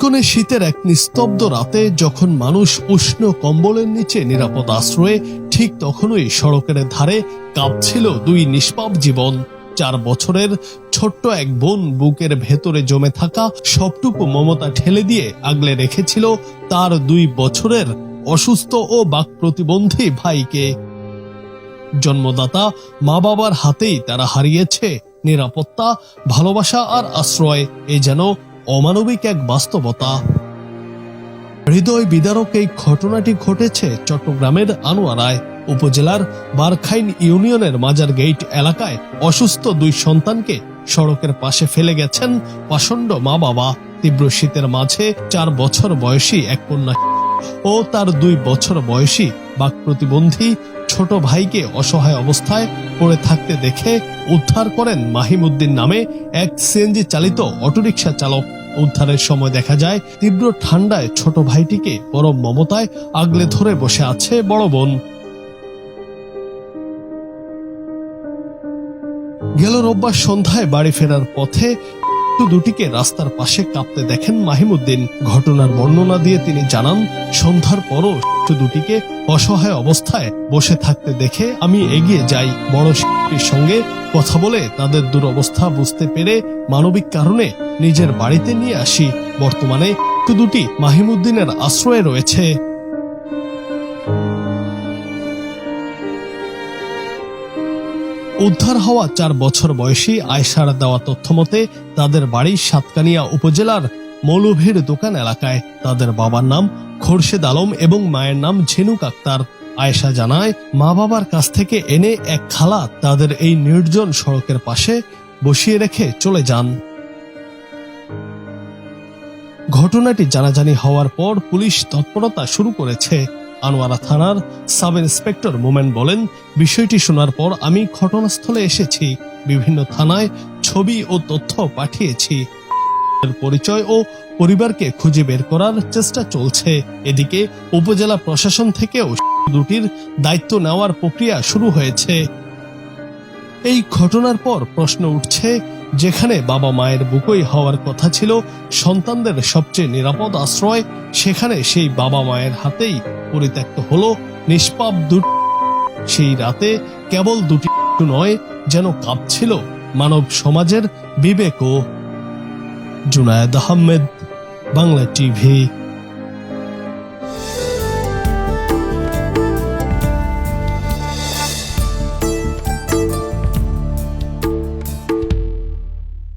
কনকনে শীতের এক নিস্তব্ধ রাতে যখন মানুষ উষ্ণ কম্বলের নিচে নিরাপদ আশ্রয়ে, ঠিক তখনই সড়কের ধারে কাঁপছিল দুই নিষ্পাপ জীবন। চার বছরের ছোট্ট এক বোন বুকের ভেতরে জমে থাকা সবটুকু মমতা ঠেলে দিয়ে আগলে রেখেছিল তার দুই বছরের অসুস্থ ও বাক প্রতিবন্ধী ভাইকে। জন্মদাতা মা বাবার হাতেই তারা হারিয়েছে নিরাপত্তা, ভালোবাসা আর আশ্রয়। এ যেন অমানবিক এক বাস্তবতা। হৃদয় বিদারক এই ঘটনাটি ঘটেছে চট্টগ্রামের আনোয়ারায়, উপজেলার বারখাইন ইউনিয়নের মাজার গেইট এলাকায় অসুস্থ দুই সন্তানকে সড়কের পাশে ফেলে গেছেন পাষণ্ড মা বাবা। তীব্র শীতের মাঝে চার বছর বয়সী এক কন্যা ও তার দুই বছর বয়সী বাক প্রতিবন্ধী ছোট ভাইকে অসহায় অবস্থায় পড়ে থাকতে দেখে উদ্ধার করেন মাহিমুদ্দিন নামে এক সিএনজি চালিত অটোরিকশা চালক। উদ্ধারের সময় দেখা যায়, তীব্র ঠান্ডায় ছোট ভাইটিকে পরম মমতায় আগলে ধরে বসে আছে বড় বোন। গেল রোববার সন্ধ্যায় বাড়ি ফেরার পথে দুটিকে রাস্তার পাশে কাঁপতে দেখেন মাহিমুদ্দিন। ঘটনার বর্ণনা দিয়ে তিনি জানান, সন্ধ্যার পরও দুটিকে অসহায় অবস্থায় বসে থাকতে দেখে আমি এগিয়ে যাই। বড় শিশুটির সঙ্গে কথা বলে তাদের দুরবস্থা বুঝতে পেরে মানবিক কারণে নিজের বাড়িতে নিয়ে আসি। বর্তমানে দুটি মাহিমুদ্দিনের আশ্রয়ে রয়েছে। উদ্ধার হওয়া চার বছর বয়সী আয়সার দেওয়া তথ্য মতে, তাদের বাড়ি সাতকানিয়া উপজেলার মৌলভীর দোকান এলাকায়। তাদের বাবার নাম খোরশেদ আলম এবং মায়ের নাম ঝিনুক আক্তার। আয়েশা জানায়, মা বাবার কাছ থেকে এনে এক খালা তাদের এই নির্জন সড়কের পাশে বসিয়ে রেখে চলে যান। ঘটনাটি জানাজানি হওয়ার পর পুলিশ তৎপরতা শুরু করেছে। আনোয়ারা থানার সাব ইন্সপেক্টর মোমেন বলেন, বিষয়টি শোনার পর আমি ঘটনাস্থলে এসেছি, বিভিন্ন থানায় ছবি ও তথ্য পাঠিয়েছি। পরিচয় ও পরিবারকে খুঁজে বের করার চেষ্টা চলছে। এদিকে উপজেলা প্রশাসন থেকেও দুটির দায়িত্ব নেওয়ার প্রক্রিয়া শুরু হয়েছে। এই ঘটনার পর প্রশ্ন উঠছে যেখানে বাবা মায়ের বুকই হওয়ার কথা ছিল, সন্তানদের সবচেয়ে নিরাপদ আশ্রয়, সেখানে সেই বাবা মায়ের হাতেই পরিত্যক্ত হল নিষ্পাপ দুটি সেই রাতে কেবল দুটি নয়, যেন কাঁপছিল মানব সমাজের বিবেকও জুনায়দ আহমেদ, বাংলা টিভি।